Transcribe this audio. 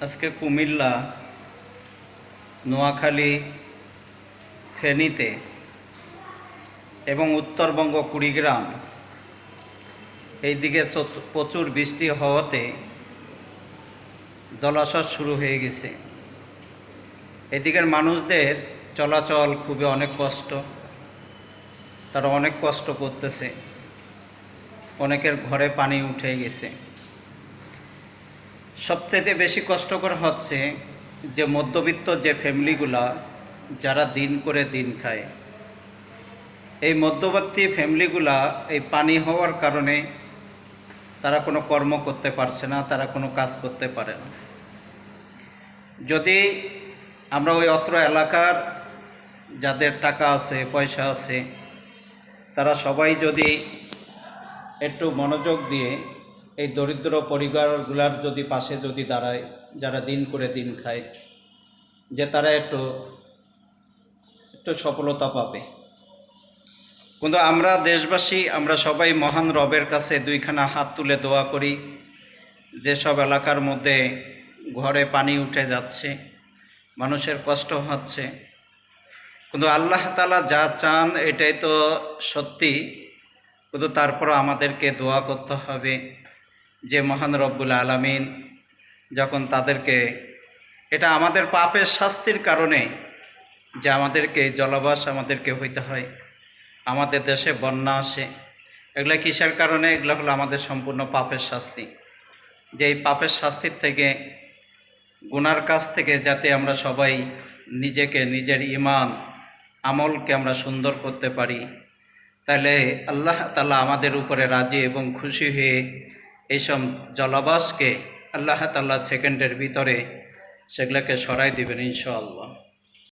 আজকে কুমিল্লা, নোয়াখালী, ফেনীতে এবং উত্তরবঙ্গ, কুড়িগ্রাম এইদিকে প্রচুর বৃষ্টি হওয়াতে জলাশয় শুরু হয়ে গেছে। এদিকের মানুষদের চলাচল খুবই অনেক কষ্ট, তারা অনেক কষ্ট করতেছে। অনেকের ঘরে পানি উঠে গেছে। সবথেকে বেশি কষ্টকর হচ্ছে যে মধ্যবিত্ত যে ফ্যামিলিগুলা, যারা দিন করে দিন খায়। এই মধ্যবর্তী ফ্যামিলিগুলা এই পানি হওয়ার কারণে তারা কোনো কর্ম করতে পারছে না, তারা কোনো কাজ করতে পারে না। যদি আমরা ওই অত্র এলাকার যাদের টাকা আছে, পয়সা আছে, তারা সবাই যদি একটু মনোযোগ দিয়ে এই দরিদ্র পরিবারগুলার যদি পাশে যদি দাঁড়ায়, যারা দিন করে দিন খায়, যে তারা একটু একটু সফলতা পাবে। কিন্তু আমরা দেশবাসী, আমরা সবাই মহান রবের কাছে দুইখানা হাত তুলে দোয়া করি যেসব এলাকার মধ্যে ঘরে পানি উঠে যাচ্ছে, মানুষের কষ্ট হচ্ছে। কিন্তু আল্লাহ তালা যা চান, এটাই তো সত্যি। কিন্তু তারপর আমাদেরকে দোয়া করতে হবে। যে মহান রব্বুল আলামিন যখন তাদেরকে, এটা আমাদের পাপের শাস্তির কারণে যে আমাদেরকে জলবাস আমাদেরকে হইতে হয়, আমাদের দেশে বন্যা আসে, এগুলো কিসের কারণে? এগুলো হলো আমাদের সম্পূর্ণ পাপের শাস্তি। যে এই পাপের শাস্তির থেকে, গুনার কাছ থেকে যাতে আমরা সবাই নিজেকে নিজের ইমান আমলকে আমরা সুন্দর করতে পারি, তাহলে আল্লাহ তালা আমাদের উপরে রাজি এবং খুশি হয়ে এইসব জলাবাসকে আল্লাহ তাল্লাহ সেকেন্ডের ভিতরে সেগুলোকে সরাই দিবেন ইনশাআল্লাহ।